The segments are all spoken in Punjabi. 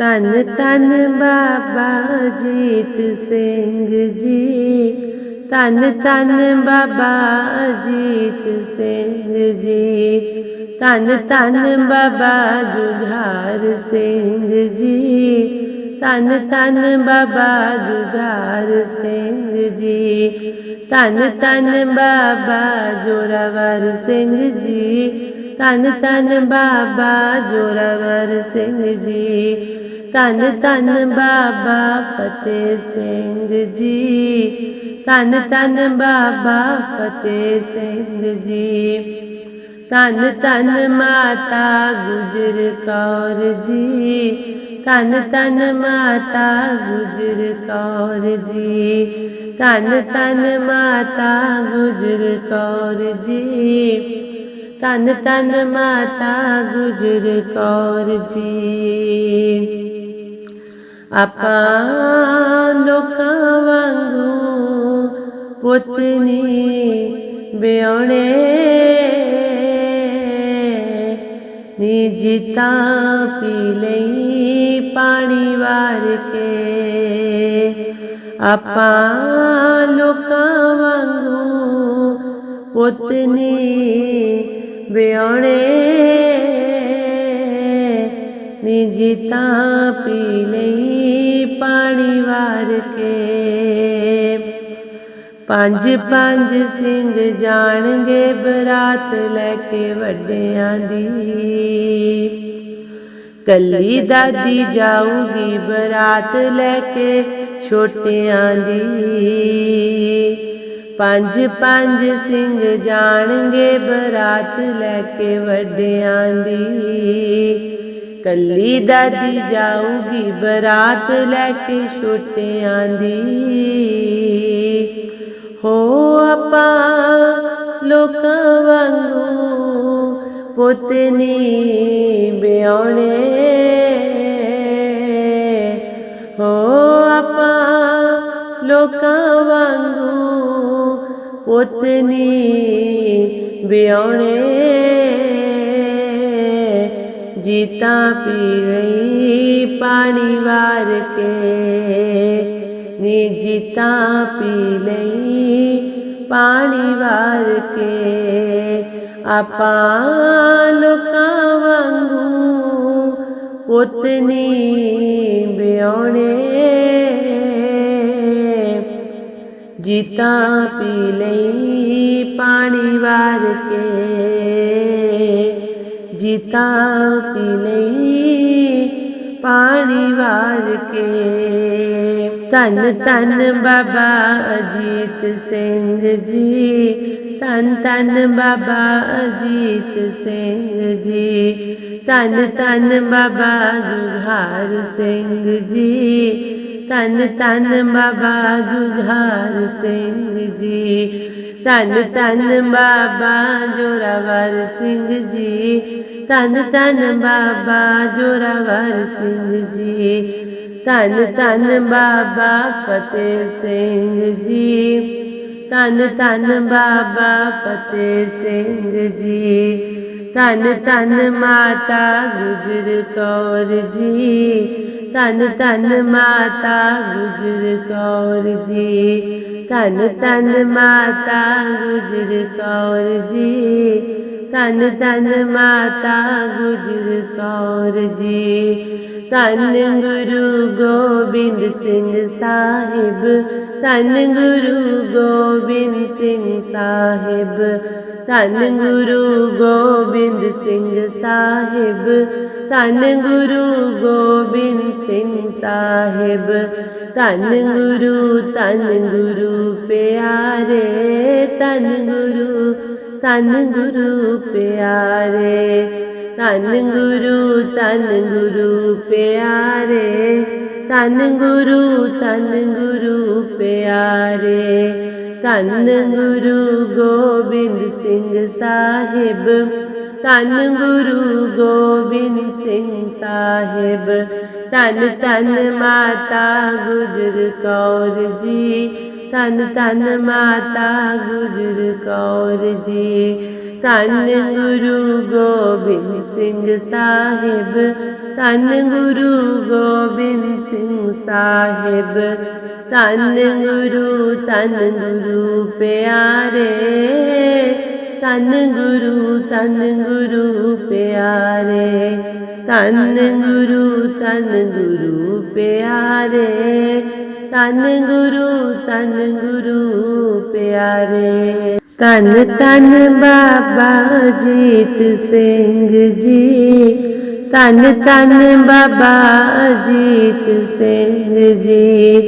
ਧੰਨ ਧੰਨ ਬਾਬਾ ਜੀਤ ਸਿੰਘ ਜੀ। ਧੰਨ ਧੰਨ ਬਾਬਾ ਜੀਤ ਸਿੰਘ ਜੀ। ਧੰਨ ਧੰਨ ਬਾਬਾ ਜੁਝਾਰ ਸਿੰਘ ਜੀ। ਧੰਨ ਧੰਨ ਬਾਬਾ ਜੁਝਾਰ ਸਿੰਘ ਜੀ। ਧੰਨ ਧੰਨ ਬਾਬਾ ਜੋਰਾਵਰ ਸਿੰਘ ਜੀ। ਧੰਨ ਧੰਨ ਬਾਬਾ ਜੋਰਾਵਰ ਸਿੰਘ ਜੀ। ਧੰਨ ਧੰਨ ਬਾਬਾ ਫਤਿਹ ਸਿੰਘ ਜੀ। ਧੰਨ ਧੰਨ ਬਾਬਾ ਫਤਿਹ ਸਿੰਘ ਜੀ। ਧੰਨ ਧੰਨ ਮਾਤਾ ਗੁਜਰ ਕੌਰ ਜੀ। ਧੰਨ ਧੰਨ ਮਾਤਾ ਗੁਜਰ ਕੌਰ ਜੀ। ਧੰਨ ਧੰਨ ਮਾਤਾ ਗੁਜਰ ਕੌਰ ਜੀ। ਧੰਨ ਧੰਨ ਮਾਤਾ ਗੁਜਰ ਕੌਰ ਜੀ। ਆਪਾਂ ਲੋਕਾਂ ਵਾਂਗੂ ਪੁੱਤਨੀ ਬਿਉਣੇ ਨੀ ਜਿਤਾ ਪੀ ਲਈ ਪਾਣੀ ਵਾਰ ਕੇ। ਆਪਾਂ ਲੋਕਾਂ ਵਾਂਗੂ ਪੁੱਤਨੀ ਬਿਉਣੇ ਨੀ ਜਿਤਾ ਪੀ ਲਈ ਪਾਣੀ ਵਾਰ ਕੇ। ਪੰਜ ਪੰਜ ਸਿੰਘ ਜਾਣਗੇ ਬਰਾਤ ਲੈ ਕੇ ਵੱਡਿਆਂ ਦੀ। ਕੱਲੀ ਦਾਦੀ ਜਾਊਗੀ ਬਰਾਤ ਲੈ ਕੇ ਛੋਟਿਆਂ ਦੀ। ਪੰਜ ਪੰਜ ਸਿੰਘ ਜਾਣਗੇ ਬਰਾਤ ਲੈ ਕੇ ਵੱਡਿਆਂ ਦੀ। ਕੱਲੀ ਦਾਦੀ ਜਾਊਗੀ, ਬਰਾਤ ਲੈ ਕੇ ਛੋਟਿਆਂ ਦੀ। ਹੋ ਆਪਾਂ ਲੋਕਾਂ ਵਾਂਗੂ ਪੁੱਤਨੀ ਬਿਉਣੇ ਹੋ ਆਪਾਂ ਲੋਕਾਂ ਵਾਂਗੂ ਪੁੱਤਨੀ ਬਿਆਉਣੇ ਜੀਤਾ ਪੀ ਲਈ ਪਾਣੀ ਵਾਰ ਕੇ। ਨੀ ਜੀਤਾ ਪੀ ਲਈ ਪਾਣੀ ਵਾਰ ਕੇ। ਆਪਾਂ ਲੋਕਾਂ ਵਾਂਗੂ ਪੁੱਤਨੀ ਬਿਉਣੇ ਜੀਤਾ ਪੀ ਲਈ ਪਾਣੀ ਵਾਰ ਕੇ ਜੀਤਾ ਪੀ ਲਈ ਪਾਣੀ ਵਾਰ ਕੇ। ਧੰਨ ਧੰਨ ਬਾਬਾ ਅਜੀਤ ਸਿੰਘ ਜੀ। ਧੰਨ ਧੰਨ ਬਾਬਾ ਅਜੀਤ ਸਿੰਘ ਜੀ। ਧੰਨ ਧੰਨ ਬਾਬਾ ਜੁਝਾਰ ਸਿੰਘ ਜੀ। ਧੰਨ ਧੰਨ ਬਾਬਾ ਜੁਝਾਰ ਸਿੰਘ ਜੀ। ਧੰਨ ਧੰਨ ਬਾਬਾ ਜੋਰਾਵਰ ਸਿੰਘ ਜੀ। ਧੰਨ ਧੰਨ ਬਾਬਾ ਜੋਰਾਵਰ ਸਿੰਘ ਜੀ। ਧੰਨ ਧੰਨ ਬਾਬਾ ਫਤਿਹ ਸਿੰਘ ਜੀ। ਧੰਨ ਧੰਨ ਬਾਬਾ ਫਤਿਹ ਸਿੰਘ ਜੀ। ਧੰਨ ਧੰਨ ਮਾਤਾ ਗੁਜਰ ਕੌਰ ਜੀ। ਧੰਨ ਧੰਨ ਮਾਤਾ ਗੁਜਰ ਕੌਰ ਜੀ। ਧੰਨ ਧੰਨ ਮਾਤਾ ਗੁਜਰ ਕੌਰ ਜੀ। ਧੰਨ ਧੰਨ ਮਾਤਾ ਗੁਜਰ ਕੌਰ ਜੀ। ਧੰਨ ਗੁਰੂ ਗੋਬਿੰਦ ਸਿੰਘ ਸਾਹਿਬ, ਧੰਨ ਗੁਰੂ ਗੋਬਿੰਦ ਸਿੰਘ ਸਾਹਿਬ, ਧੰਨ ਗੁਰੂ ਗੋਬਿੰਦ ਸਿੰਘ ਸਾਹਿਬ, ਧੰਨ ਗੁਰੂ ਗੋਬਿੰਦ ਸਿੰਘ ਸਾਹਿਬ, ਧੰਨ ਗੁਰੂ ਧੰਨ ਗੁਰੂ ਪਿਆਰੇ। ਧੰਨ ਗੁਰੂ ਧੰਨ ਗੁਰੂ ਪਿਆਰੇ ਧੰਨ ਗੁਰੂ ਧੰਨ ਗੁਰੂ ਪਿਆਰੇ ਧੰਨ ਗੁਰੂ ਧੰਨ ਗੁਰੂ ਪਿਆਰੇ ਧੰਨ ਗੁਰੂ ਗੋਬਿੰਦ ਸਿੰਘ ਸਾਹਿਬ ਧੰਨ ਗੁਰੂ ਗੋਬਿੰਦ ਸਿੰਘ ਸਾਹਿਬ ਧੰਨ ਧੰਨ ਮਾਤਾ ਗੁਜਰ ਕੌਰ ਜੀ ਧੰਨ ਧੰਨ ਮਾਤਾ ਗੁਜਰ ਕੌਰ ਜੀ। ਧੰਨ ਗੁਰੂ ਗੋਬਿੰਦ ਸਿੰਘ ਸਾਹਿਬ, ਧੰਨ ਗੁਰੂ ਗੋਬਿੰਦ ਸਿੰਘ ਸਾਹਿਬ। ਧੰਨ ਗੁਰੂ ਧੰਨ ਗੁਰੂ ਪਿਆਰੇ। ਧੰਨ ਗੁਰੂ ਧੰਨ ਗੁਰੂ ਪਿਆਰੇ। ਧੰਨ ਗੁਰੂ ਧੰਨ ਗੁਰੂ ਪਿਆਰੇ। ਧੰਨ ਗੁਰੂ ਧੰਨ ਗੁਰੂ ਪਿਆਰੇ। ਧੰਨ ਧੰਨ ਬਾਬਾ ਜੀਤ ਸਿੰਘ ਜੀ। ਧੰਨ ਧੰਨ ਬਾਬਾ ਜੀਤ ਸਿੰਘ ਜੀ।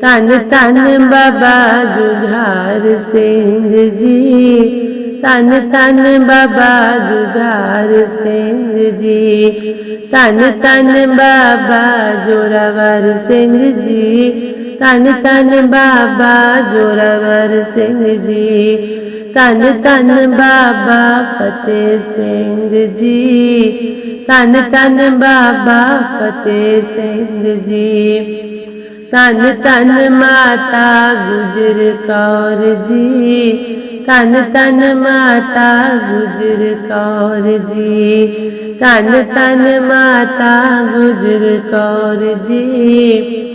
ਧੰਨ ਧੰਨ ਬਾਬਾ ਜੁਝਾਰ ਸਿੰਘ ਜੀ। ਧੰਨ ਧੰਨ ਬਾਬਾ ਜੁਝਾਰ ਸਿੰਘ ਜੀ। ਧੰਨ ਧੰਨ ਬਾਬਾ ਜੋਰਾਵਰ ਸਿੰਘ ਜੀ। ਧੰਨ ਧੰਨ ਬਾਬਾ ਜੋਰਾਵਰ ਸਿੰਘ ਜੀ। ਧੰਨ ਧੰਨ ਬਾਬਾ ਫਤਿਹ ਸਿੰਘ ਜੀ। ਧੰਨ ਧੰਨ ਬਾਬਾ ਫਤਿਹ ਸਿੰਘ ਜੀ। ਧੰਨ ਧੰਨ ਮਾਤਾ ਗੁਜਰ ਕੌਰ ਜੀ। ਧੰਨ ਧੰਨ ਮਾਤਾ ਗੁਜਰ ਕੌਰ ਜੀ। ਧੰਨ ਧੰਨ ਮਾਤਾ ਗੁਜਰ ਕੌਰ ਜੀ।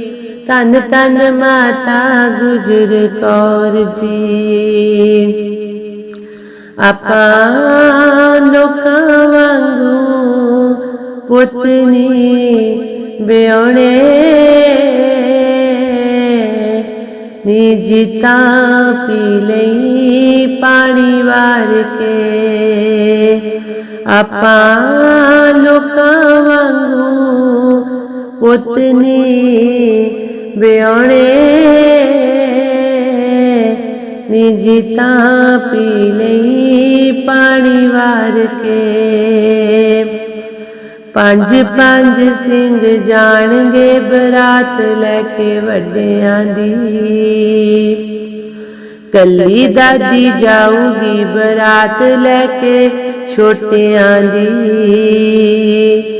ਧੰਨ ਧੰਨ ਮਾਤਾ ਗੁਜਰ ਕੌਰ ਜੀ। ਆਪਾਂ ਲੋਕਾਂ ਵਾਂਗੂ ਪੁੱਤਨੀ ਬਿਉਣੇ ਨੀ ਜਿਤਾ ਪੀ ਲਈ ਪਾਣੀ ਵਾਰ ਕੇ। ਆਪਾਂ ਲੋਕਾਂ ਵਾਂਗੂ ਪੁੱਤਨੀ ਬਿਉਣੇ ਨਿਜਤਾ ਪੀ ਲਈ ਪਾਣੀ ਵਾਰ ਕੇ। ਪੰਜ ਪੰਜ ਸਿੰਘ ਜਾਣਗੇ ਬਰਾਤ ਲੈ ਕੇ ਵੱਡਿਆਂ ਦੀ। ਕੱਲੀ ਦਾਦੀ ਜਾਊਗੀ ਬਰਾਤ ਲੈ ਕੇ ਛੋਟਿਆਂ ਦੀ।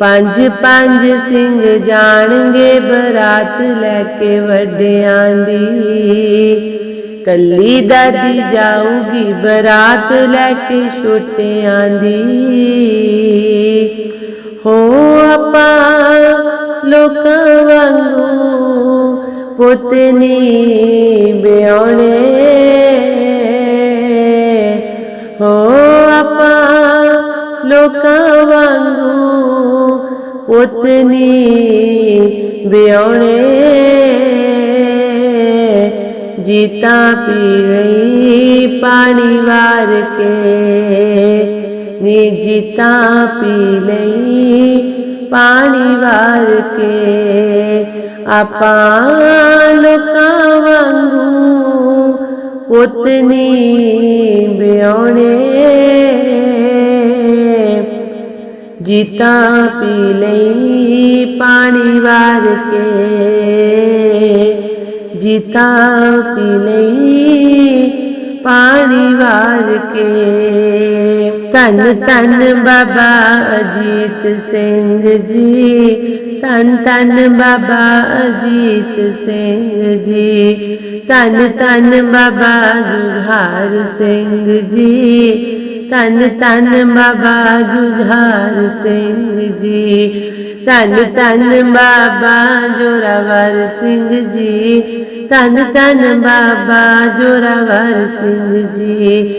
ਪੰਜ ਪੰਜ ਸਿੰਘ ਜਾਣਗੇ ਬਰਾਤ ਲੈ ਕੇ ਵੱਡਿਆਂ ਦੀ। ਕੱਲੀ ਦਾਦੀ ਜਾਊਗੀ ਬਰਾਤ ਲੈ ਕੇ ਛੋਟਿਆਂ ਦੀ। ਹੋ ਆਪਾਂ ਲੋਕਾਂ ਵਾਂਗੂ ਪੁੱਤਨੀ ਬਿਉਣੇ ਹੋ ਆਪਾਂ ਲੋਕਾਂ ਵਾਂਗੂ ਪੁੱਤਨੀ ਬਿਉਣੇ ਜੀਤਾ ਪੀ ਲਈ ਪਾਣੀ ਵਾਰ ਕੇ ਨੀ ਜੀਤਾ ਪੀ ਲਈ ਪਾਣੀ ਵਾਰ ਕੇ ਆਪਾਂ ਲੋਕਾਂ ਵਾਂਗੂ ਜੀਤਾ ਪੀ ਲਈ ਪਾਣੀ ਵਾਰ ਕੇ। ਜੀਤਾ ਪੀ ਲਈ ਪਾਣੀ ਵਾਰ ਕੇ। ਧੰਨ ਧੰਨ ਬਾਬਾ ਅਜੀਤ ਸਿੰਘ ਜੀ। ਧੰਨ ਧੰਨ ਬਾਬਾ ਅਜੀਤ ਸਿੰਘ ਜੀ। ਧੰਨ ਧੰਨ ਬਾਬਾ ਜੁਝਾਰ ਸਿੰਘ ਜੀ। ਧੰਨ ਧੰਨ ਬਾਬਾ ਜੁਝਾਰ ਸਿੰਘ ਜੀ। ਧੰਨ ਧੰਨ ਬਾਬਾ ਜੋਰਾਵਰ ਸਿੰਘ ਜੀ। ਧੰਨ ਧੰਨ ਬਾਬਾ ਜੋਰਾਵਰ ਸਿੰਘ ਜੀ।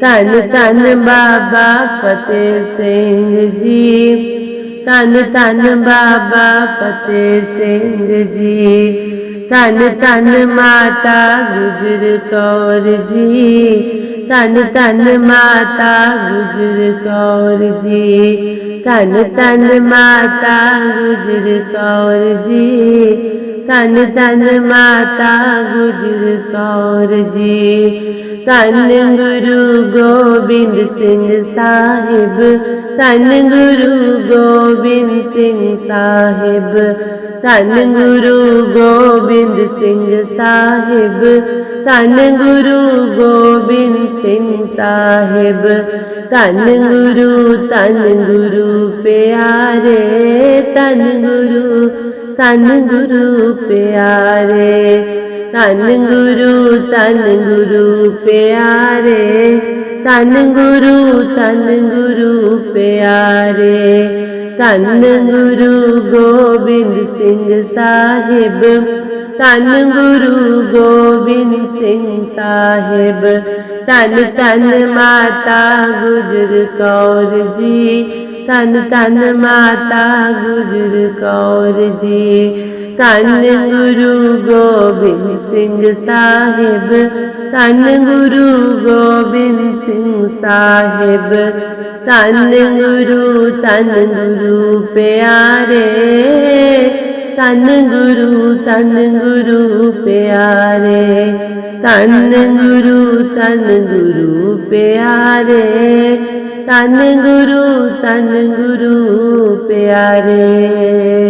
ਧੰਨ ਧੰਨ ਬਾਬਾ ਫਤਿਹ ਸਿੰਘ ਜੀ। ਧੰਨ ਧੰਨ ਬਾਬਾ ਫਤਿਹ ਸਿੰਘ ਜੀ। ਧੰਨ ਧੰਨ ਮਾਤਾ ਗੁਜਰ ਕੌਰ ਜੀ। ਧੰਨ ਧੰਨ ਮਾਤਾ ਗੁਜਰ ਕੌਰ ਜੀ। ਧੰਨ ਧੰਨ ਮਾਤਾ ਗੁਜਰ ਕੌਰ ਜੀ। ਧੰਨ ਧੰਨ ਮਾਤਾ ਗੁਜਰ ਕੌਰ ਜੀ। ਧੰਨ ਗੁਰੂ ਗੋਬਿੰਦ ਸਿੰਘ ਸਾਹਿਬ। ਧੰਨ ਗੁਰੂ ਗੋਬਿੰਦ ਸਿੰਘ ਸਾਹਿਬ। ਧੰਨ ਗੁਰੂ ਗੋਬਿੰਦ ਸਿੰਘ ਸਾਹਿਬ ਧੰਨ ਗੁਰੂ ਗੋਬਿੰਦ ਸਿੰਘ ਸਾਹਿਬ ਧੰਨ ਗੁਰੂ ਧੰਨ ਗੁਰੂ ਪਿਆਰੇ ਧੰਨ ਗੁਰੂ ਧੰਨ ਗੁਰੂ ਪਿਆਰੇ ਧੰਨ ਗੁਰੂ ਧੰਨ ਗੁਰੂ ਪਿਆਰੇ ਧੰਨ ਗੁਰੂ ਧੰਨ ਗੁਰੂ ਪਿਆਰੇ ਧੰਨ ਗੁਰੂ ਗੋਬਿੰਦ ਸਿੰਘ ਸਾਹਿਬ ਧੰਨ ਗੁਰੂ ਗੋਬਿੰਦ ਸਿੰਘ ਸਾਹਿਬ ਧੰਨ ਧੰਨ ਮਾਤਾ ਗੁਜਰ ਕੌਰ ਜੀ ਧੰਨ ਧੰਨ ਮਾਤਾ ਗੁਜਰ ਕੌਰ ਜੀ ਧੰਨ ਗੁਰੂ ਗੋਬਿੰਦ ਸਿੰਘ ਸਾਹਿਬ ਧੰਨ ਗੁਰੂ ਗੋਬਿੰਦ ਸਿੰਘ ਸਾਹਿਬ ਧੰਨ ਗੁਰੂ ਧੰਨ ਗੁਰੂ ਪਿਆਰੇ ਧੰਨ ਗੁਰੂ ਧੰਨ ਗੁਰੂ ਪਿਆਰੇ ਧੰਨ ਗੁਰੂ ਧੰਨ ਗੁਰੂ ਪਿਆਰੇ ਧੰਨ ਗੁਰੂ ਧੰਨ ਗੁਰੂ ਪਿਆਰੇ